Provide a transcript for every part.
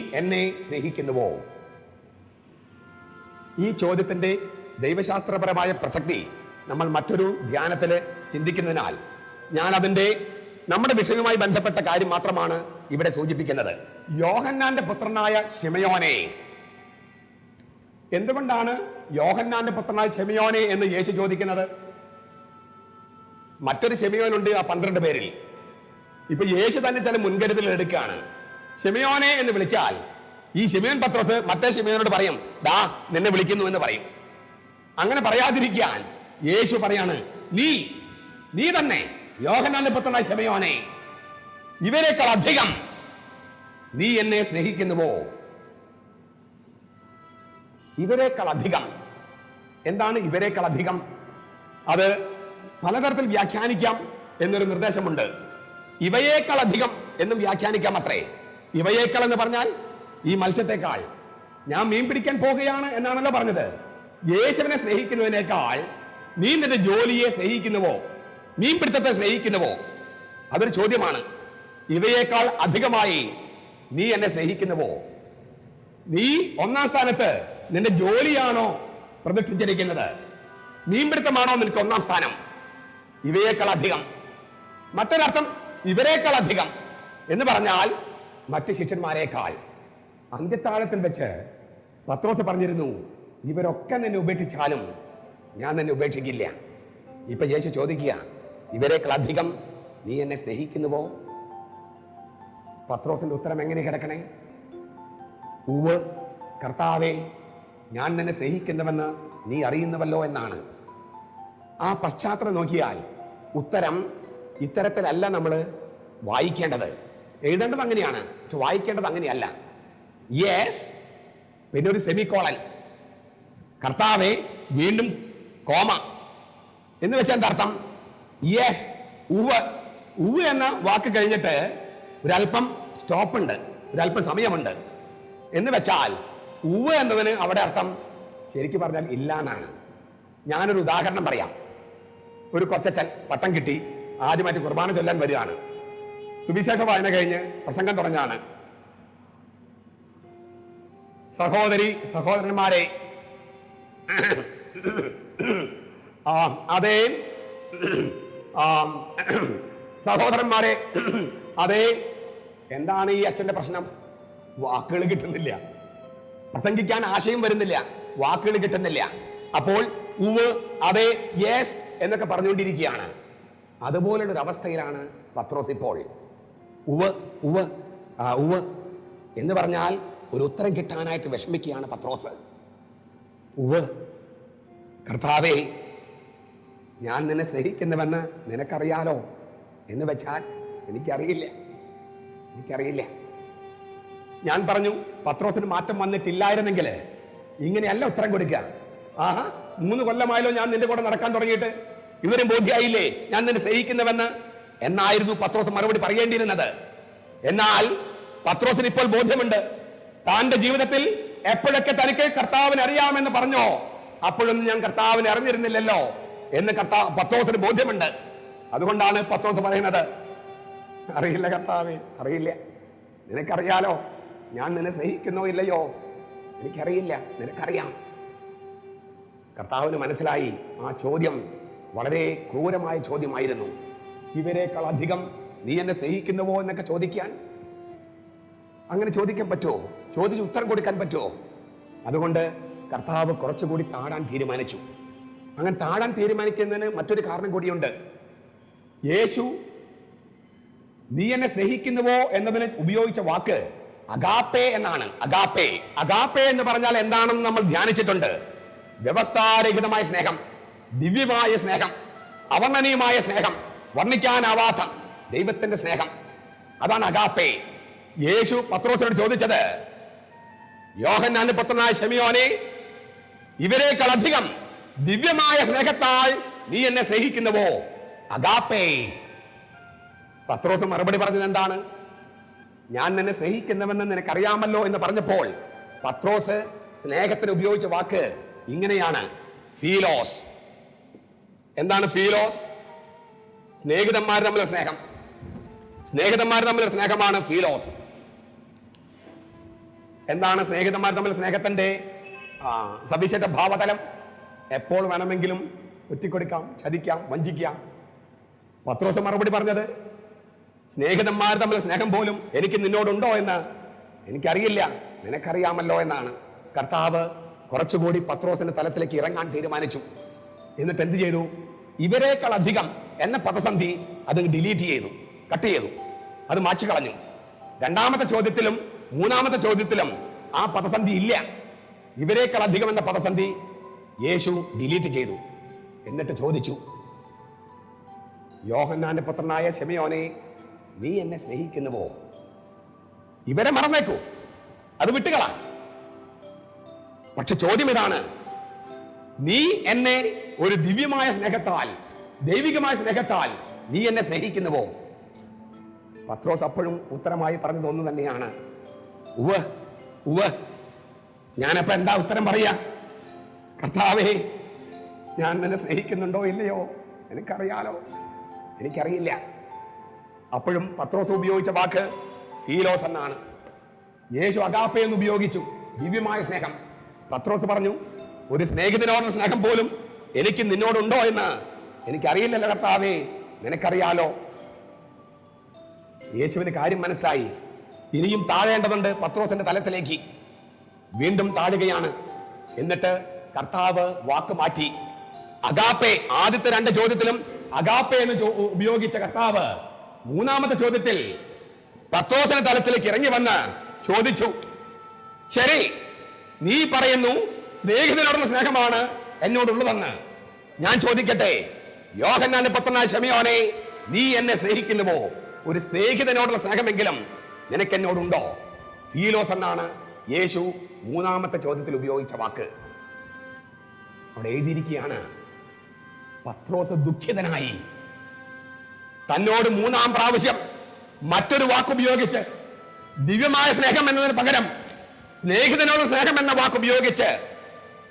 എന്നെ സ്നേഹിക്കുന്നുവോ? ഈ ചോദ്യത്തിന്റെ ദൈവശാസ്ത്രപരമായ പ്രസക്തി നമ്മൾ മറ്റൊരു ധ്യാനത്തിൽ ചിന്തിക്കുന്നതിനാൽ ഞാൻ അതിന്റെ നമ്മുടെ വിഷയവുമായി ബന്ധപ്പെട്ട കാര്യം മാത്രമാണ് ഇവിടെ സൂചിപ്പിക്കുന്നത്. യോഹന്നാന്റെ പുത്രനായ ശിമയോനെ. എന്തുകൊണ്ടാണ് യോഹന്നാന്റെ പുത്രനായ ശിമയോനെ എന്ന് യേശു ചോദിക്കുന്നത്? മറ്റൊരു ഷെമിയോനുണ്ട് ആ പന്ത്രണ്ട് പേരിൽ. ഇപ്പൊ യേശു തന്നെ ചില മുൻകരുതൽ എടുക്കുകയാണ്. ഷിമയോനെ എന്ന് വിളിച്ചാൽ ഈ ഷെമിയോൻ പത്രത്ത് മറ്റേ ഷെമിയോനോട് പറയും ദാ നിന്നെ വിളിക്കുന്നു എന്ന് പറയും. അങ്ങനെ പറയാതിരിക്കാൻ യേശു പറയാണ് നീ നീ തന്നെ യോഹനാന്റെ പുത്രനായ ഷിമയോനെ ഇവരെക്കാൾ അധികം നീ എന്നെ സ്നേഹിക്കുന്നുവോ? ഇവരെക്കാൾ അധികം. എന്താണ് ഇവരെക്കാൾ അധികം? അത് പലതരത്തിൽ വ്യാഖ്യാനിക്കാം എന്നൊരു നിർദ്ദേശമുണ്ട്. ഇവയേക്കാൾ അധികം എന്നും വ്യാഖ്യാനിക്കാം അത്രേ. ഇവയേക്കാൾ എന്ന് പറഞ്ഞാൽ ഈ മത്സ്യത്തെക്കാൾ. ഞാൻ മീൻ പിടിക്കാൻ പോകുകയാണ് എന്നാണല്ലോ പറഞ്ഞത്. യേശുവിനെ സ്നേഹിക്കുന്നതിനേക്കാൾ നീ നിന്റെ ജോലിയെ സ്നേഹിക്കുന്നുവോ? മീൻപിടുത്തത്തെ സ്നേഹിക്കുന്നുവോ? അതൊരു ചോദ്യമാണ്. ഇവയേക്കാൾ അധികമായി നീ എന്നെ സ്നേഹിക്കുന്നുവോ? നീ ഒന്നാം സ്ഥാനത്ത് നിന്റെ ജോലിയാണോ മീൻ മീൻപിടുത്തമാണോ നിനക്ക് ഒന്നാം സ്ഥാനം? ഇവയേക്കാൾ അധികം. മറ്റൊരർത്ഥം ഇവരെക്കാൾ അധികം എന്ന് പറഞ്ഞാൽ മറ്റ് ശിഷ്യന്മാരെക്കാൾ അന്ത്യത്താഴത്തിൽ വെച്ച് പത്രോസ് പറഞ്ഞിരുന്നു ഇവരൊക്കെ നിന്നെ ഉപേക്ഷിച്ചാലും ഞാൻ നിന്നെ ഉപേക്ഷിക്കില്ല. ഇപ്പൊ യേശു ചോദിക്കുക ഇവരെക്കാൾ അധികം നീ എന്നെ സ്നേഹിക്കുന്നുവോ? പത്രോസിന്റെ ഉത്തരം എങ്ങനെ കിടക്കണേ? ഉവ് കർത്താവേ ഞാൻ നിന്നെ സ്നേഹിക്കുന്നുവെന്ന് നീ അറിയുന്നുവല്ലോ എന്നാണ്. ആ പശ്ചാത്തലം നോക്കിയാൽ ഉത്തരം ഇത്തരത്തിലല്ല നമ്മൾ വായിക്കേണ്ടത്. എഴുതേണ്ടത് അങ്ങനെയാണ് പക്ഷെ വായിക്കേണ്ടത് അങ്ങനെയല്ല. യെസ് പിന്നെ ഒരു സെമിക്കോളൻ. കർത്താവെ വീണ്ടും കോമ. എന്ന് വെച്ചാൽ എന്താർത്ഥം യെസ് ഉവ്. ഉവ് എന്ന വാക്ക് കഴിഞ്ഞിട്ട് ഒരല്പം സ്റ്റോപ്പ് ഉണ്ട് ഒരല്പം സമയമുണ്ട്. എന്ന് വെച്ചാൽ ഉവ് എന്നതിന് അവിടെ അർത്ഥം ശരിക്കും പറഞ്ഞാൽ ഇല്ല എന്നാണ്. ഞാനൊരു ഉദാഹരണം പറയാം. ഒരു കൊച്ചച്ചൻ പട്ടം കിട്ടി ആദ്യമായിട്ട് കുർബാന ചൊല്ലാൻ വരികയാണ്. സുവിശേഷ വായന കഴിഞ്ഞ് പ്രസംഗം തുടങ്ങാണ്. സഹോദരി സഹോദരന്മാരെ ആ, അതേ സഹോദരന്മാരെ അതേ എന്താണ് ഈ അച്ഛന്റെ പ്രശ്നം? വാക്കുകൾ കിട്ടുന്നില്ല. പ്രസംഗിക്കാൻ ആശയം വരുന്നില്ല. വാക്കുകൾ കിട്ടുന്നില്ല. അപ്പോൾ ഉവ് അതെ യെസ് എന്നൊക്കെ പറഞ്ഞുകൊണ്ടിരിക്കുകയാണ്. അതുപോലെ ഒരു അവസ്ഥയിലാണ് പത്രോസ് ഇപ്പോൾ. ഉവ് ഉവ ആ ഉവ എന്ന് പറഞ്ഞാൽ ഒരു ഉത്തരം കിട്ടാനായിട്ട് വിഷമിക്കുകയാണ് പത്രോസ്. ഉവ കർത്താവേ ഞാൻ നിന്നെ സ്നേഹിക്കുന്നുവെന്ന് നിനക്കറിയാലോ എന്ന് വെച്ചാൽ എനിക്കറിയില്ല. എനിക്കറിയില്ല. ഞാൻ പറഞ്ഞു പത്രോസിന് മാറ്റം വന്നിട്ടില്ലായിരുന്നെങ്കിൽ ഇങ്ങനെയല്ല ഉത്തരം കൊടുക്കുക. ആഹാ മൂന്ന് കൊല്ലമായല്ലോ ഞാൻ നിന്റെ കൂടെ നടക്കാൻ തുടങ്ങിയിട്ട്. ഇവരും ബോധ്യായില്ലേ? ഞാൻ നിന്നെ സ്നേഹിക്കുന്നുവെന്ന് എന്നായിരുന്നു പത്രോസ് മറുപടി പറയേണ്ടിയിരുന്നത്. എന്നാൽ പത്രോസിന് ഇപ്പോൾ ബോധ്യമുണ്ട്. താന്റെ ജീവിതത്തിൽ എപ്പോഴൊക്കെ തനിക്ക് കർത്താവിനെ അറിയാമെന്ന് പറഞ്ഞോ അപ്പോഴൊന്നും ഞാൻ കർത്താവിനെ അറിഞ്ഞിരുന്നില്ലല്ലോ എന്ന് കർത്താവ് പത്രോസിന് ബോധ്യമുണ്ട്. അതുകൊണ്ടാണ് പത്രോസ് പറയുന്നത്. അറിയില്ല കർത്താവേ അറിയില്ല. നിനക്കറിയാലോ ഞാൻ നിന്നെ സ്നേഹിക്കുന്നോ ഇല്ലയോ? എനിക്കറിയില്ല നിനക്കറിയാം. കർത്താവിന് മനസ്സിലായി ആ ചോദ്യം വളരെ ക്രൂരമായ ചോദ്യമായിരുന്നു. ഇവരെക്കാൾ അധികം നീ എന്നെ സ്നേഹിക്കുന്നുവോ എന്നൊക്കെ ചോദിക്കാൻ? അങ്ങനെ ചോദിക്കാൻ പറ്റുമോ ചോദിച്ച് ഉത്തരം കൊടുക്കാൻ പറ്റുമോ അതുകൊണ്ട് കർത്താവ് കുറച്ചുകൂടി താടാൻ തീരുമാനിച്ചു. അങ്ങനെ താടാൻ തീരുമാനിക്കുന്നതിന് മറ്റൊരു കാരണം കൂടിയുണ്ട്. യേശു നീ എന്നെ സ്നേഹിക്കുന്നുവോ എന്നതിന് ഉപയോഗിച്ച വാക്ക് അഗാപ്പേ എന്നാണ്. അഗാപ്പേ. അഗാപ്പേ എന്ന് പറഞ്ഞാൽ എന്താണെന്ന് നമ്മൾ ധ്യാനിച്ചിട്ടുണ്ട്. വ്യവസ്ഥാരഹിതമായ സ്നേഹം ദിവ്യമായ സ്നേഹം അവമനീയമായ സ്നേഹം വർണിക്കാനാവാത്ത ദൈവത്തിന്റെ സ്നേഹം. അതാണ് അഗാപ്പേ. യേശു പത്രോസിനോട് ചോദിച്ചത് യോഹന്നാന്റെ പുത്രനായ ഷെമിയോനെ ഇവരെക്കാൾ അധികം ദിവ്യമായ സ്നേഹത്താൽ നീ എന്നെ സ്നേഹിക്കുന്നുവോ? അഗാപ്പേ. പത്രോസ് മറുപടി പറഞ്ഞത് എന്താണ്? ഞാൻ നിന്നെ സ്നേഹിക്കുന്നവെന്ന് നിനക്കറിയാമല്ലോ എന്ന് പറഞ്ഞപ്പോൾ പത്രോസ് സ്നേഹത്തിന് ഉപയോഗിച്ച വാക്ക് ഇങ്ങനെയാണ് ഫീലോസ്. എന്താണ് ഫീലോസ്? സ്നേഹിതന്മാർ തമ്മിലുള്ള സ്നേഹം. സ്നേഹിതന്മാർ തമ്മിലുള്ള സ്നേഹമാണ് ഫീലോസ്. എന്താണ് സ്നേഹിതന്മാർ തമ്മിൽ സ്നേഹത്തിന്റെ ആ, സവിശേഷ ഭാവതലം. എപ്പോൾ വേണമെങ്കിലും ഒറ്റിക്കൊടുക്കാം ചതിക്കാം വഞ്ചിക്കാം. പത്രോസ് മറുപടി പറഞ്ഞത് സ്നേഹിതന്മാർ തമ്മിൽ സ്നേഹം പോലും എനിക്ക് നിന്നോടുണ്ടോ എന്ന് എനിക്കറിയില്ല. നിനക്കറിയാമല്ലോ എന്നാണ്. കർത്താവ് കുറച്ചുകൂടി പത്രോസിന്റെ തലത്തിലേക്ക് ഇറങ്ങാൻ തീരുമാനിച്ചു. എന്നിട്ട് എന്ത് ചെയ്തു? ഇവരെക്കാൾ അധികം എന്ന പദസന്ധി അത് ഡിലീറ്റ് ചെയ്തു കട്ട് ചെയ്തു. അത് മാച്ചു കളഞ്ഞു. രണ്ടാമത്തെ ചോദ്യത്തിലും മൂന്നാമത്തെ ചോദ്യത്തിലും ആ പദസന്ധി ഇല്ല. ഇവരെക്കാൾ അധികം എന്ന പദസന്ധി യേശു ഡിലീറ്റ് ചെയ്തു. എന്നിട്ട് ചോദിച്ചു യോഹന്നാന്റെ പുത്രനായ ശെമിയോനെ നീ എന്നെ സ്നേഹിക്കുന്നുവോ? ഇവരെ മറന്നേക്കൂ. അത് വിട്ടുകളാ. പക്ഷെ ചോദ്യം ഇതാണ് നീ എന്നെ ഒരു ദിവ്യമായ സ്നേഹത്താൽ ദൈവികമായ സ്നേഹത്താൽ നീ എന്നെ സ്നേഹിക്കുന്നുവോ? പത്രോസ് അപ്പോഴും ഉത്തരമായി പറഞ്ഞു ഒന്ന് തന്നെയാണ്. ഉവ ഉവ ഞാനപ്പോ എന്താ ഉത്തരം പറയാ? കർത്താവേ ഞാൻ നിന്നെ സ്നേഹിക്കുന്നുണ്ടോ ഇല്ലയോ? എനിക്കറിയാലോ. എനിക്കറിയില്ല. അപ്പോഴും പത്രോസ് ഉപയോഗിച്ച വാക്ക് ഫീലോസ് എന്നാണ്. യേശു അഗാപ്പെ എന്ന് ഉപയോഗിച്ചു. ദിവ്യമായ സ്നേഹം. പത്രോസ് പറഞ്ഞു ഒരു സ്നേഹിതനോടുള്ള സ്നേഹം പോലും എനിക്ക് നിന്നോടുണ്ടോ? എന്ന്. എനിക്കറിയില്ലല്ലോ കർത്താവേ നിനക്കറിയാലോ? യേശുവിന് കാര്യം മനസ്സിലായി. ഇനിയും താഴേണ്ടതുണ്ട് പത്രോസിന്റെ തലത്തിലേക്ക്. വീണ്ടും താഴുകയാണ്. എന്നിട്ട് കർത്താവ് വാക്ക് മാറ്റി. അഗാപ്പെ ആദ്യത്തെ രണ്ട് ചോദ്യത്തിലും അഗാപ്പെ എന്ന് ഉപയോഗിച്ച കർത്താവ് മൂന്നാമത്തെ ചോദ്യത്തിൽ പത്രോസിന്റെ തലത്തിലേക്ക് ഇറങ്ങി വന്ന് ചോദിച്ചു ശരി നീ പറയുന്നു സ്നേഹിതനോടുള്ള സ്നേഹമാണ് എന്നോടുള്ളതെന്ന്. ഞാൻ ചോദിക്കട്ടെ യോഹന്നാന്റെ പത്തൊന്നാം ശമിയോനെ നീ എന്നെ സ്നേഹിക്കുന്നുവോ? ഒരു സ്നേഹിതനോടുള്ള സ്നേഹമെങ്കിലും നിനക്ക് എന്നോടുണ്ടോ ഫീലോസ് എന്നാണ് യേശു മൂന്നാമത്തെ ചോദ്യത്തിൽ ഉപയോഗിച്ച വാക്ക്. അവിടെ എഴുതിയിരിക്കുകയാണ് പത്രോസ് ദുഃഖിതനായി. തന്നോട് മൂന്നാം പ്രാവശ്യം മറ്റൊരു വാക്കുപയോഗിച്ച് ദിവ്യമായ സ്നേഹം എന്നതിന് പകരം സ്നേഹിതനോട് സ്നേഹം എന്ന വാക്കുപയോഗിച്ച്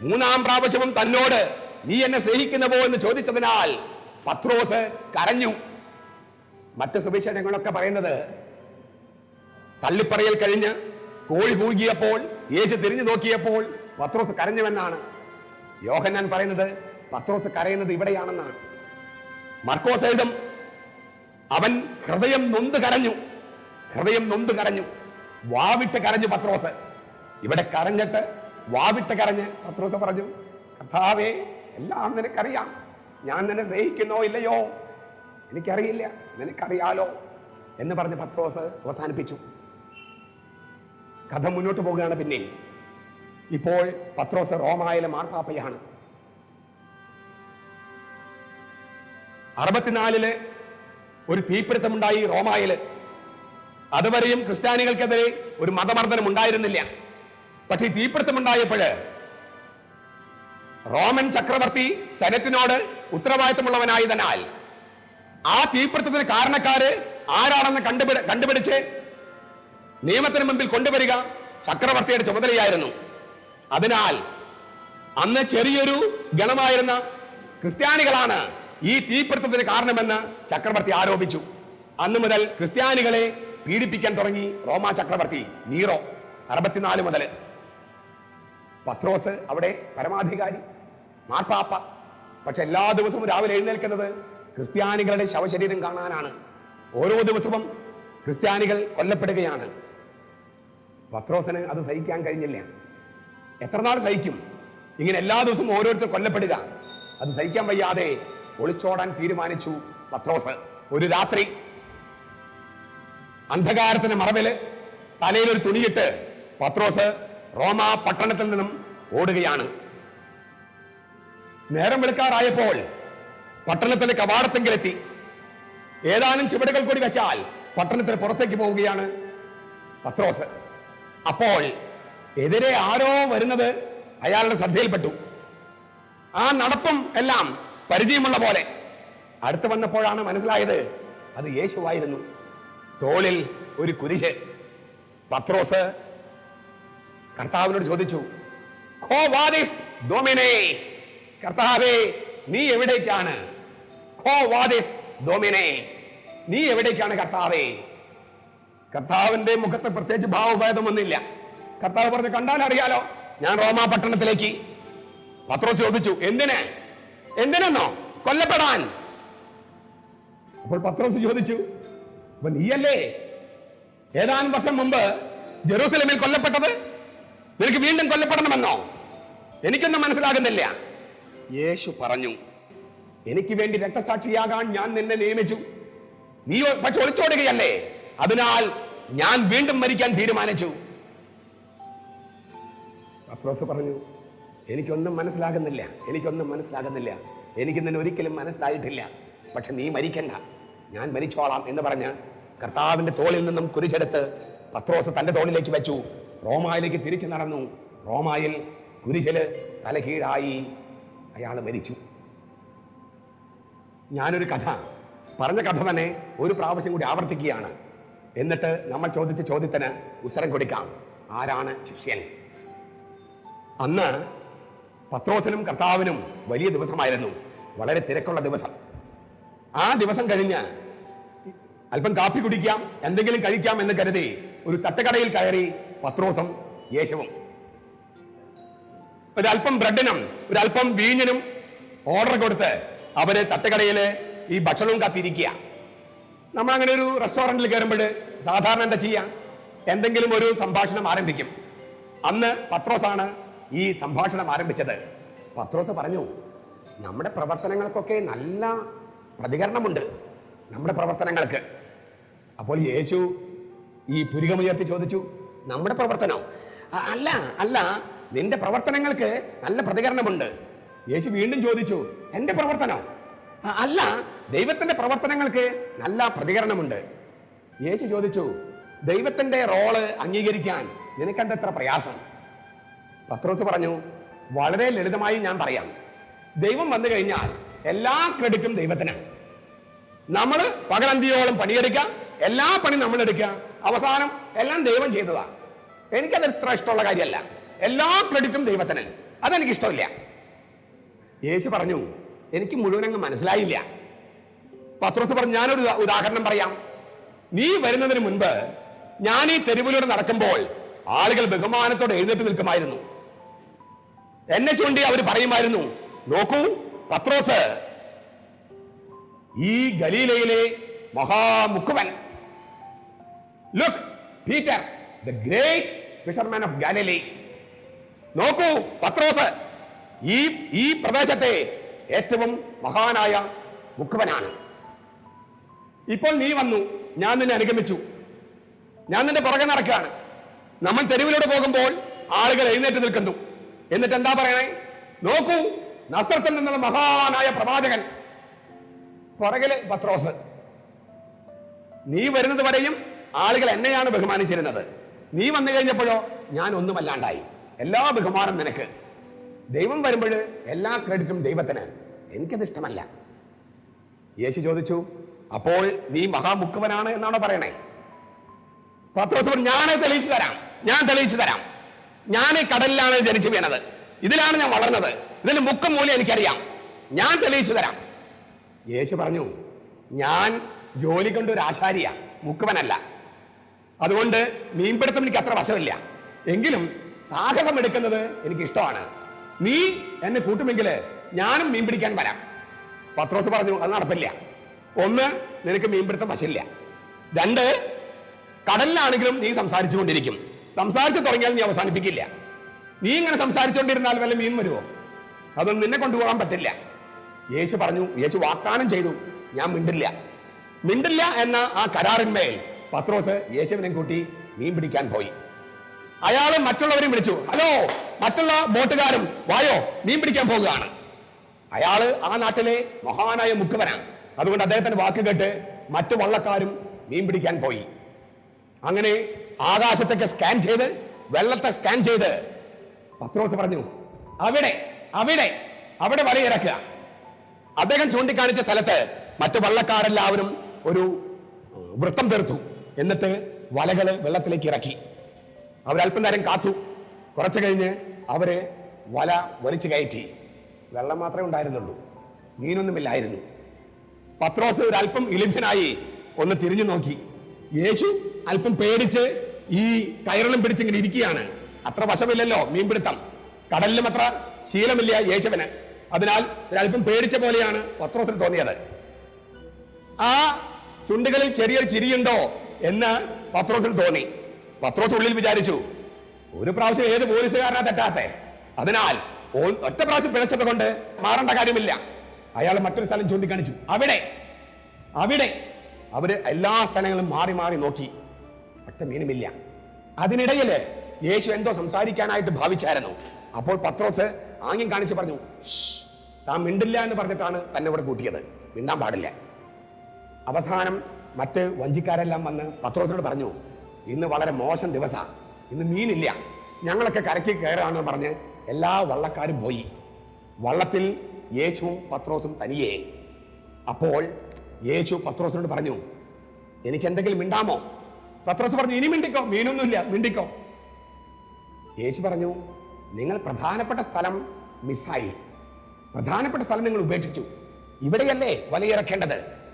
മൂന്നാം പ്രാവശ്യവും തന്നോട് നീ എന്നെ സ്നേഹിക്കുന്നവോ എന്ന് ചോദിച്ചതിനാൽ പത്രോസ് കരഞ്ഞു. മറ്റു സുവിശേഷങ്ങളൊക്കെ പറയുന്നത് തള്ളിപ്പറയൽ കഴിഞ്ഞ് കോഴി കൂകിയപ്പോൾ യേശു തിരിഞ്ഞു നോക്കിയപ്പോൾ പത്രോസ് കരഞ്ഞുവെന്നാണ്. യോഹന്നാൻ പറയുന്നത് പത്രോസ് കരയുന്നത് ഇവിടെയാണെന്നാണ്. മർക്കോസ് എഴുതും അവൻ ഹൃദയം നൊന്ത് കരഞ്ഞു ഹൃദയം നൊന്ത് കരഞ്ഞു വാവിട്ട് കരഞ്ഞു പത്രോസ്. ഇവിടെ കരഞ്ഞിട്ട് വാവിട്ട് കരഞ്ഞ് പത്രോസ് പറഞ്ഞു കർത്താവേ എല്ലാം നിനക്കറിയാം. ഞാൻ നിന്നെ സ്നേഹിക്കുന്നോ ഇല്ലയോ? എനിക്കറിയില്ല. നിനക്കറിയാലോ എന്ന് പറഞ്ഞ് പത്രോസ് അവസാനിപ്പിച്ചു. കഥ മുന്നോട്ട് പോകുകയാണ് പിന്നെ ഇപ്പോൾ പത്രോസ് റോമായിലെ മാർപ്പാപ്പയാണ്. അറുപത്തിനാലിൽ ഒരു തീപിടുത്തമുണ്ടായി റോമായിൽ. അതുവരെയും ക്രിസ്ത്യാനികൾക്കെതിരെ ഒരു മതമർദ്ദനം ഉണ്ടായിരുന്നില്ല പക്ഷേ തീപിടുത്തമുണ്ടായപ്പോൾ റോമൻ ചക്രവർത്തി സെനറ്റിനോട് ഉത്തരവാദിത്തമുള്ളവനായതിനാൽ ആ തീപിടുത്തത്തിന് കാരണക്കാര് ആരാണെന്ന് കണ്ടുപിടി കണ്ടുപിടിച്ച് നിയമത്തിന് മുമ്പിൽ കൊണ്ടുവരിക ചക്രവർത്തിയുടെ ചുമതലയായിരുന്നു. അതിനാൽ അന്ന് ചെറിയൊരു ഗണമായിരുന്ന ക്രിസ്ത്യാനികളാണ് ഈ തീപിടുത്തത്തിന് കാരണമെന്ന് ചക്രവർത്തി ആരോപിച്ചു. അന്നു മുതൽ ക്രിസ്ത്യാനികളെ പീഡിപ്പിക്കാൻ തുടങ്ങി റോമാ ചക്രവർത്തി നീറോ അറുപത്തിനാല് മുതൽ പത്രോസ് അവിടെ പരമാധികാരി മാർപ്പാപ്പ പക്ഷെ എല്ലാ ദിവസവും രാവിലെ എഴുന്നേൽക്കുന്നത് ക്രിസ്ത്യാനികളുടെ ശവശരീരം കാണാനാണ്. ഓരോ ദിവസവും ക്രിസ്ത്യാനികൾ കൊല്ലപ്പെടുകയാണ്. പത്രോസന് അത് സഹിക്കാൻ കഴിഞ്ഞില്ല. എത്ര നാൾ സഹിക്കും? ഇങ്ങനെ എല്ലാ ദിവസവും ഓരോരുത്തർ കൊല്ലപ്പെടുക. അത് സഹിക്കാൻ വയ്യാതെ ഒളിച്ചോടാൻ തീരുമാനിച്ചു പത്രോസ്. ഒരു രാത്രി അന്ധകാരത്തിന്റെ മറവിൽ തലയിൽ ഒരു തുണിയിട്ട് പത്രോസ് റോമ പട്ടണത്തിൽ നിന്നും ഓടുകയാണ്. നേരം വെളുക്കാറായപ്പോൾ പട്ടണത്തിന്റെ കവാടത്തെങ്കിലെത്തി. ഏതാനും ചുവടുകൾ കൂടി വെച്ചാൽ പട്ടണത്തിന് പുറത്തേക്ക് പോവുകയാണ് പത്രോസ്. അപ്പോൾ എതിരെ ആരോ വരുന്നത് അയാളുടെ ശ്രദ്ധയിൽപ്പെട്ടു. ആ നടപ്പും എല്ലാം പരിചയമുള്ള പോലെ. അടുത്ത് വന്നപ്പോഴാണ് മനസ്സിലായത് അത് യേശുവായിരുന്നു. തോളിൽ ഒരു കുരിശ്. പത്രോസ് കർത്താവിനോട് ചോദിച്ചു "ഖോ വാദിസ് ദോമിനേ കർത്താവേ നീ എവിടേക്കാണ്? നീ എവിടേക്കാണ് കർത്താവേ? കർത്താവിന്റെ മുഖത്ത് പ്രത്യേകിച്ച് ഭാവഭേദമൊന്നുമില്ല കർത്താവ് പറഞ്ഞ് കണ്ടാൽ അറിയാലോ ഞാൻ റോമാ പട്ടണത്തിലേക്ക് പത്രോസ് ചോദിച്ചു എന്തിന്? എന്തിനെന്നോ? കൊല്ലപ്പെടാൻ. അപ്പോൾ പത്രോസ് ചോദിച്ചു അപ്പൊ നീയല്ലേ? ഏതാനും വർഷം മുമ്പ് ജെറൂസലമിൽ കൊല്ലപ്പെട്ടത്? നിനക്ക് വീണ്ടും കൊല്ലപ്പെടണമെന്നോ? എനിക്കൊന്നും മനസ്സിലാകുന്നില്ല. യേശു പറഞ്ഞു എനിക്ക് വേണ്ടി രക്തസാക്ഷിയാകാൻ ഞാൻ നിന്നെ നിയമിച്ചു. നീ പക്ഷെ ഒളിച്ചോടുകയല്ലേ? അതിനാൽ ഞാൻ വീണ്ടും മരിക്കാൻ തീരുമാനിച്ചു. അപ്രോസ് പറഞ്ഞു എനിക്കൊന്നും മനസ്സിലാകുന്നില്ല. എനിക്കൊന്നും മനസ്സിലാകുന്നില്ല. എനിക്ക് നിന്നെ ഒരിക്കലും മനസ്സിലായിട്ടില്ല. പക്ഷെ നീ മരിക്കണ്ട. ഞാൻ മരിച്ചോളാം എന്ന് പറഞ്ഞ് കർത്താവിന്റെ തോളിൽ നിന്നും കുരിശെടുത്ത് പത്രോസ് തന്റെ തോളിലേക്ക് വെച്ചു. റോമായിലേക്ക് തിരിച്ചു നടന്നു. റോമായിൽ കുരിശിൽ തല കീഴായി അയാൾ മരിച്ചു. ഞാനൊരു കഥ പറഞ്ഞ കഥ തന്നെ ഒരു പ്രാവശ്യം കൂടി ആവർത്തിക്കുകയാണ്. എന്നിട്ട് നമ്മൾ ചോദിച്ച ചോദ്യത്തിന് ഉത്തരം കൊടുക്കാം. ആരാണ് ശിഷ്യൻ? അന്ന് പത്രോസിനും കർത്താവിനും വലിയ ദിവസമായിരുന്നു. വളരെ തിരക്കുള്ള ദിവസം. ആ ദിവസം കഴിഞ്ഞ് അല്പം കാപ്പി കുടിക്കാം എന്തെങ്കിലും കഴിക്കാം എന്ന് കരുതി ഒരു തട്ടുകടയിൽ കയറി പത്രോസും യേശുവും ഒരല്പം ബ്രെഡിനും ഒരല്പം വീഞ്ഞിനും ഓർഡർ കൊടുത്ത് അവർ തട്ടുകടയിൽ ഈ ഭക്ഷണവും കാത്തിരിക്കുക. നമ്മൾ അങ്ങനെ ഒരു റെസ്റ്റോറന്റിൽ കയറുമ്പോൾ സാധാരണ എന്താ ചെയ്യാം? എന്തെങ്കിലും ഒരു സംഭാഷണം ആരംഭിക്കും. അന്ന് പത്രോസാണ് ഈ സംഭാഷണം ആരംഭിച്ചത്. പത്രോസ് പറഞ്ഞു നമ്മുടെ പ്രവർത്തനങ്ങൾക്കൊക്കെ നല്ല പ്രതികരണമുണ്ട് നമ്മുടെ പ്രവർത്തനങ്ങൾക്ക്. അപ്പോൾ യേശു ഈ പുരികമുയർത്തി ചോദിച്ചു നമ്മുടെ പ്രവർത്തനം? അല്ല അല്ല നിന്റെ പ്രവർത്തനങ്ങൾക്ക് നല്ല പ്രതികരണമുണ്ട്. യേശു വീണ്ടും ചോദിച്ചു എന്റെ പ്രവർത്തനം? അല്ല ദൈവത്തിന്റെ പ്രവർത്തനങ്ങൾക്ക് നല്ല പ്രതികരണമുണ്ട്. യേശു ചോദിച്ചു ദൈവത്തിന്റെ റോൾ അംഗീകരിക്കാൻ നിനക്കണ്ട എത്ര പ്രയാസം? പത്രോസ് പറഞ്ഞു വളരെ ലളിതമായി ഞാൻ പറയാം. ദൈവം വന്നു കഴിഞ്ഞാൽ എല്ലാ ക്രെഡിറ്റും ദൈവത്തിനാണ് നമ്മൾ പകലന്തിയോളം പണിയെടുക്കാം എല്ലാ പണി നമ്മൾ എടുക്കുക അവസാനം എല്ലാം ദൈവം ചെയ്തതാണ് എനിക്കത് ഇത്ര ഇഷ്ടമുള്ള കാര്യമല്ല. എല്ലാ ക്രെഡിറ്റും ദൈവത്തിന്. അതെനിക്ക് ഇഷ്ടമില്ല യേശു പറഞ്ഞു എനിക്ക് മുഴുവനങ്ങ് മനസ്സിലായില്ല. പത്രോസ് പറഞ്ഞു ഞാനൊരു ഉദാ- ഉദാഹരണം പറയാം. നീ വരുന്നതിന് മുൻപ് ഞാൻ ഈ തെരുവിലൂടെ നടക്കുമ്പോൾ ആളുകൾ ബഹുമാനത്തോടെ എഴുന്നേറ്റ് നിൽക്കുമായിരുന്നു. എന്നെ ചൂണ്ടി അവർ പറയുമായിരുന്നു നോക്കൂ പത്രോസ് ഈ ഗലീലയിലെ മഹാമുക്കുവൻ. Look Peter the great fisherman of Galilee നോക്കൂ പത്രോസ്. ഈ ഈ പ്രദേശത്തെ ഏറ്റവും മഹാനായ മുഖവനാണ്. ഇപ്പോൾ നീ വന്നു. ഞാൻ നിന്നെ അനുഗമിച്ചു. ഞാൻ നിന്റെ പുറകെ നടക്കുകയാണ്. നമ്മൾ തെരുവിലൂടെ പോകുമ്പോൾ ആളുകൾ എഴുന്നേറ്റ് നിൽക്കുന്നു. എന്നിട്ട് എന്താ പറയണേ? നോക്കൂ നസ്രത്തിൽ നിന്നുള്ള മഹാനായ പ്രവാചകൻ. പുറകിൽ പത്രോസ്. നീ വരുന്നത് വരെയും ആളുകൾ എന്നെയാണ് ബഹുമാനിച്ചിരുന്നത്. നീ വന്നു കഴിഞ്ഞപ്പോഴോ ഞാൻ ഒന്നുമല്ലാണ്ടായി. എല്ലാ ബഹുമാനം നിനക്ക്. ദൈവം വരുമ്പോൾ എല്ലാ ക്രെഡിറ്റും ദൈവത്തിന്. എനിക്കത് ഇഷ്ടമല്ല യേശു ചോദിച്ചു അപ്പോൾ നീ മഹാമുക്കുവനാണ് എന്നാണോ പറയണേ? പത്രോസ് ഞാൻ തെളിയിച്ചു തരാം. ഞാൻ തെളിയിച്ചു തരാം. ഞാൻ കടലിലാണ് ജനിച്ചു വീണത്. ഇതിലാണ് ഞാൻ വളർന്നത്. ഇതിന്റെ മുക്കം മൂലം എനിക്കറിയാം. ഞാൻ തെളിയിച്ചു തരാം. യേശു പറഞ്ഞു ഞാൻ ജോലി കൊണ്ട് ഒരു ആശാരിയാ. മുക്കുവനല്ല. അതുകൊണ്ട് മീൻപിടുത്തം എനിക്ക് അത്ര വശമില്ല. എങ്കിലും സാഹസം എടുക്കുന്നത് എനിക്ക് ഇഷ്ടമാണ് നീ എന്നെ കൂട്ടുമെങ്കിൽ ഞാനും മീൻ പിടിക്കാൻ വരാം. പത്രോസ് പറഞ്ഞു അത് നടപ്പില്ല. ഒന്ന് നിനക്ക് മീൻപിടുത്തം വശമില്ല. രണ്ട് കടലിലാണെങ്കിലും നീ സംസാരിച്ചു കൊണ്ടിരിക്കും സംസാരിച്ചു തുടങ്ങിയാൽ നീ അവസാനിപ്പിക്കില്ല. നീ ഇങ്ങനെ സംസാരിച്ചുകൊണ്ടിരുന്നാൽ വല്ല മീൻ വരുമോ അതൊന്നും നിന്നെ കൊണ്ടുപോകാൻ പറ്റില്ല. യേശു പറഞ്ഞു യേശു വാഗ്ദാനം ചെയ്തു. ഞാൻ മിണ്ടില്ല. മിണ്ടില്ല എന്ന ആ കരാറിന്മേൽ പത്രോസ് യേശുവിനെ കൂട്ടി മീൻ പിടിക്കാൻ പോയി. അയാളും മറ്റുള്ളവരും വിളിച്ചു. ഹലോ മറ്റുള്ള ബോട്ടുകാരും വായോ മീൻ പിടിക്കാൻ പോകുകയാണ്. അയാൾ ആ നാട്ടിലെ മഹാനായ മുക്കുവനാണ് അതുകൊണ്ട് അദ്ദേഹത്തിന്റെ വാക്ക് കേട്ട് മറ്റു വള്ളക്കാരും മീൻ പിടിക്കാൻ പോയി. അങ്ങനെ ആകാശത്തൊക്കെ സ്കാൻ ചെയ്ത് വെള്ളത്തെ സ്കാൻ ചെയ്ത് പത്രോസ് പറഞ്ഞു അവിടെ അവിടെ അവിടെ വലയിറക്കുക. അദ്ദേഹം ചൂണ്ടിക്കാണിച്ച സ്ഥലത്ത് മറ്റു വള്ളക്കാരെല്ലാവരും ഒരു വൃത്തം തീർത്തു. എന്നിട്ട് വലകൾ വെള്ളത്തിലേക്ക് ഇറക്കി. അവരല്പം നേരം കാത്തു. കുറച്ച് കഴിഞ്ഞ് അവർ വല വലിച്ചു കയറ്റി. വെള്ളം മാത്രമേ ഉണ്ടായിരുന്നുള്ളൂ. മീനൊന്നുമില്ലായിരുന്നു. പത്രോസ് ഒരു അല്പം ഇളിഭ്യനായി ഒന്ന് തിരിഞ്ഞു നോക്കി. യേശു അല്പം പേടിച്ച് ഈ കയറണം പിടിച്ചിങ്ങനെ ഇരിക്കുകയാണ്. അത്ര വശമില്ലല്ലോ മീൻപിടുത്തം. കടലിലും അത്ര ശീലമില്ല യേശുവിന്. അതിനാൽ ഒരല്പം പേടിച്ച പോലെയാണ് പത്രോസിന് തോന്നിയത്. ആ ചുണ്ടുകളിൽ ചെറിയൊരു ചിരിയുണ്ടോ എന്ന് പത്രോസിന് തോന്നി. പത്രോസ് ഉള്ളിൽ വിചാരിച്ചു. ഒരു പ്രാവശ്യം ഏത് പോലീസുകാരനാ തെറ്റാത്തെ? അതിനാൽ ഒറ്റ പ്രാവശ്യം പിഴച്ചത് കൊണ്ട് മാറേണ്ട കാര്യമില്ല. അയാൾ മറ്റൊരു സ്ഥലം ചൂണ്ടിക്കാണിച്ചു. അവിടെ അവിടെ അവർ എല്ലാ സ്ഥലങ്ങളും മാറി മാറി നോക്കി. ഒറ്റ മീനുമില്ല. അതിനിടയിൽ യേശു എന്തോ സംസാരിക്കാനായിട്ട് ഭാവിച്ചായിരുന്നു. അപ്പോൾ പത്രോസ് ആംഗ്യം കാണിച്ചു പറഞ്ഞു "ശ്ശ്, താൻ മിണ്ടില്ല എന്ന് പറഞ്ഞിട്ടാണ് തന്നെ ഇവിടെ കൂട്ടിയത്. മിണ്ടാൻ പാടില്ല. അവസാനം മറ്റ് വഞ്ചിക്കാരെല്ലാം വന്ന് പത്രോസിനോട് പറഞ്ഞു ഇന്ന് വളരെ മോശം ദിവസമാണ് ഇന്ന് മീനില്ല. ഞങ്ങളൊക്കെ കരയ്ക്ക് കയറാന്ന് പറഞ്ഞ്. എല്ലാ വള്ളക്കാരും പോയി. വള്ളത്തിൽ യേശുവും പത്രോസും തനിയെ. അപ്പോൾ യേശു പത്രോസിനോട് പറഞ്ഞു എനിക്ക് എന്തെങ്കിലും മിണ്ടാമോ? പത്രോസ് പറഞ്ഞു ഇനി മിണ്ടിക്കോ. മീനൊന്നുമില്ല. മിണ്ടിക്കോ. യേശു പറഞ്ഞു നിങ്ങൾ പ്രധാനപ്പെട്ട സ്ഥലം മിസ്സായി. പ്രധാനപ്പെട്ട സ്ഥലം നിങ്ങൾ ഉപേക്ഷിച്ചു. ഇവിടെയല്ലേ വലയിറക്കേണ്ടത്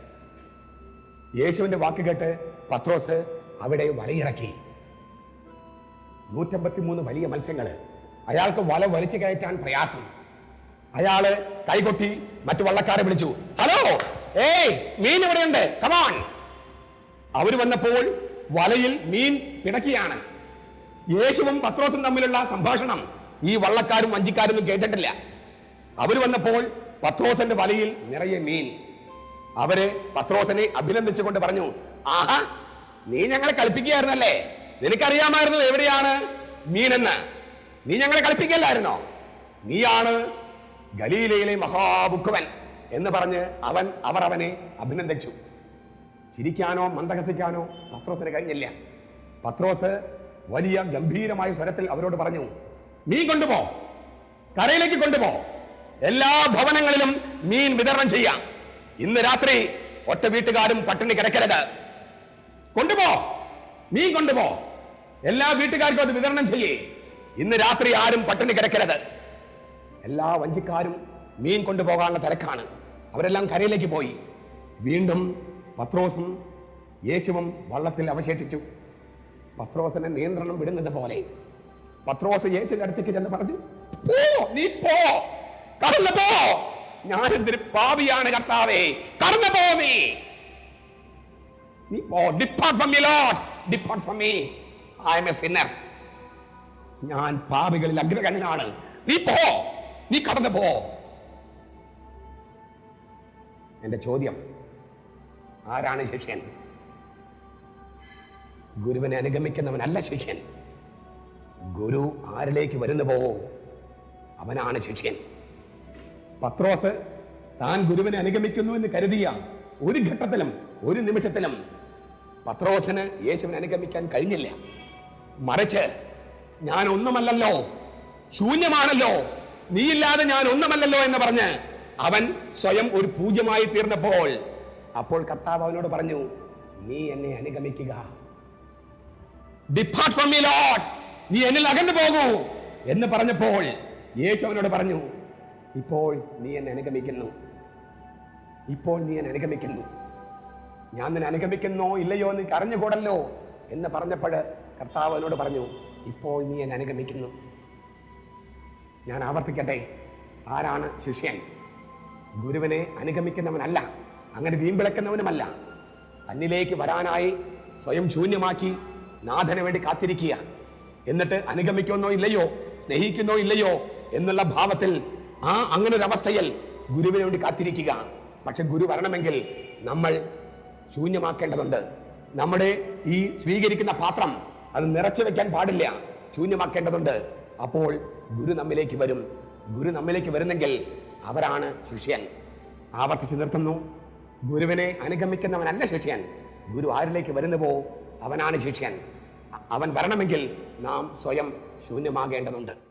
യേശുവിന്റെ വാക്ക് കേട്ട് പത്രോസ് അവിടെ വലയിറക്കി. നൂറ്റമ്പത്തിമൂന്ന് വലിയ മത്സ്യങ്ങൾ അയാൾക്ക് വല വലിച്ചു കയറ്റാൻ പ്രയാസം. അയാൾ കൈകൊട്ടി മറ്റു വള്ളക്കാരെ വിളിച്ചു ഹലോ ഏയ് മീൻ ഇവിടെയുണ്ട് കമാൺ അവർ വന്നപ്പോൾ വലയിൽ മീൻ പിടക്കിയാണ്. യേശുവും പത്രോസും തമ്മിലുള്ള സംഭാഷണം ഈ വള്ളക്കാരും വഞ്ചിക്കാരും കേട്ടിട്ടില്ല. അവർ വന്നപ്പോൾ പത്രോസന്റെ വലയിൽ നിറയെ മീൻ. അവർ പത്രോസനെ അഭിനന്ദിച്ചുകൊണ്ട് പറഞ്ഞു ആഹാ നീ ഞങ്ങളെ കളിപ്പിക്കുകയായിരുന്നല്ലേ? നിനക്കറിയാമായിരുന്നു എവിടെയാണ് മീനെന്ന്. നീ ഞങ്ങളെ കളിപ്പിക്കല്ലായിരുന്നോ? നീയാണ് ഗലീലയിലെ മഹാബുക്കുവൻ എന്ന് പറഞ്ഞ് അവൻ അവർ അവനെ അഭിനന്ദിച്ചു. ചിരിക്കാനോ മന്ദഹസിക്കാനോ പത്രോസിന് കഴിഞ്ഞില്ല. പത്രോസ് വലിയ ഗംഭീരമായ സ്വരത്തിൽ അവരോട് പറഞ്ഞു മീൻ കൊണ്ടുപോ. കരയിലേക്ക് കൊണ്ടുപോ. എല്ലാ ഭവനങ്ങളിലും മീൻ വിതരണം ചെയ്യാം. ഇന്ന് രാത്രി ഒറ്റ വീട്ടുകാരും പട്ടിണി കിടക്കരുത്. കൊണ്ടുപോ. നീ കൊണ്ടുപോ. എല്ലാ വീട്ടുകാർക്കും അത് വിതരണം ചെയ്യേ. ഇന്ന് രാത്രി ആരും പട്ടിണി കിടക്കരുത്. എല്ലാ വഞ്ചിക്കാരും മീൻ കൊണ്ടുപോകാനുള്ള തിരക്കാണ്. അവരെല്ലാം കരയിലേക്ക് പോയി. വീണ്ടും പത്രോസും യേശുവും വള്ളത്തിൽ അവശേഷിച്ചു. പത്രോസിനെ നിയന്ത്രണം വിടുന്നത് പോലെ. പത്രോസ് യേശുവിന്റെ അടുത്തേക്ക് ചെന്ന് പറഞ്ഞു പോ നീ പോ. കടന്നു പോ. ഞാൻ പാവിയാണ് കർത്താവേ. കടന്നു പോ നീ. പോ depart from me lord depart from me I am a sinner ഞാൻ പാപികളിൽ അഗ്രഗണ്യനാണ്. നീ പോ. നീ കടന്നു പോ. എന്റെ ചോദ്യം ആരാണ് ശിഷ്യൻ? ഗുരുവിനെ അനുഗമിക്കുന്നവനല്ല ശിഷ്യൻ. ഗുരു ആരിലേക്ക് വരുന്നുവോ അവനാണ് ശിഷ്യൻ. പത്രോസ് താൻ ഗുരുവിനെ അനുഗമിക്കുന്നു എന്ന് കരുതിയ ഒരു ഘട്ടത്തിലും ഒരു നിമിഷത്തിലും പത്രോസിന് യേശുവിനെ അനുഗമിക്കാൻ കഴിഞ്ഞില്ല. മറിച്ച് ഞാൻ ഒന്നുമല്ലല്ലോ ശൂന്യമാണല്ലോ. നീയില്ലാതെ ഞാൻ ഒന്നുമല്ലല്ലോ എന്ന് പറഞ്ഞ് അവൻ സ്വയം ഒരു പൂജ്യമായി തീർന്നപ്പോൾ അപ്പോൾ കർത്താവ് അവനോട് പറഞ്ഞു നീ എന്നെ അനുഗമിക്കുക. ഡിപ്പാർട്ട് ഫ്രം മീ ലോർഡ് നീ എന്നിൽ അകന്നു പോകൂ. എന്ന് പറഞ്ഞപ്പോൾ യേശു അവനോട് പറഞ്ഞു ഇപ്പോൾ നീ എന്നെ അനുഗമിക്കുന്നു. ഇപ്പോൾ നീ എന്നെ അനുഗമിക്കുന്നു. ഞാൻ നിന്നെ അനുഗമിക്കുന്നോ ഇല്ലയോ എന്ന് അറിഞ്ഞുകൂടല്ലോ എന്ന് പറഞ്ഞപ്പോൾ കർത്താവ് എന്നോട് പറഞ്ഞു ഇപ്പോൾ നീ എന്നെ അനുഗമിക്കുന്നു. ഞാൻ ആവർത്തിക്കട്ടെ. ആരാണ് ശിഷ്യൻ? ഗുരുവിനെ അനുഗമിക്കുന്നവനല്ല അങ്ങനെ വീമ്പിളക്കുന്നവനുമല്ല തന്നിലേക്ക് വരാനായി സ്വയം ശൂന്യമാക്കി നാഥന് വേണ്ടി കാത്തിരിക്കുക. എന്നിട്ട് അനുഗമിക്കുന്നോ ഇല്ലയോ സ്നേഹിക്കുന്നോ ഇല്ലയോ എന്നുള്ള ഭാവത്തിൽ ആ അങ്ങനെ ഒരു അവസ്ഥയിൽ ഗുരുവിന് വേണ്ടി കാത്തിരിക്കുക. പക്ഷെ ഗുരു വരണമെങ്കിൽ നമ്മൾ ശൂന്യമാക്കേണ്ടതുണ്ട്. നമ്മുടെ ഈ സ്വീകരിക്കുന്ന പാത്രം അത് നിറച്ചു വെക്കാൻ പാടില്ല. ശൂന്യമാക്കേണ്ടതുണ്ട്. അപ്പോൾ ഗുരു നമ്മിലേക്ക് വരും. ഗുരു നമ്മിലേക്ക് വരുന്നെങ്കിൽ അവരാണ് ശിഷ്യൻ. ആവർത്തിച്ച് നിർത്തുന്നു. ഗുരുവിനെ അനുഗമിക്കുന്നവനല്ല ശിഷ്യൻ. ഗുരു ആരിലേക്ക് വരുന്നുവോ അവനാണ് ശിഷ്യൻ. അവൻ വരണമെങ്കിൽ നാം സ്വയം ശൂന്യമാകേണ്ടതുണ്ട്.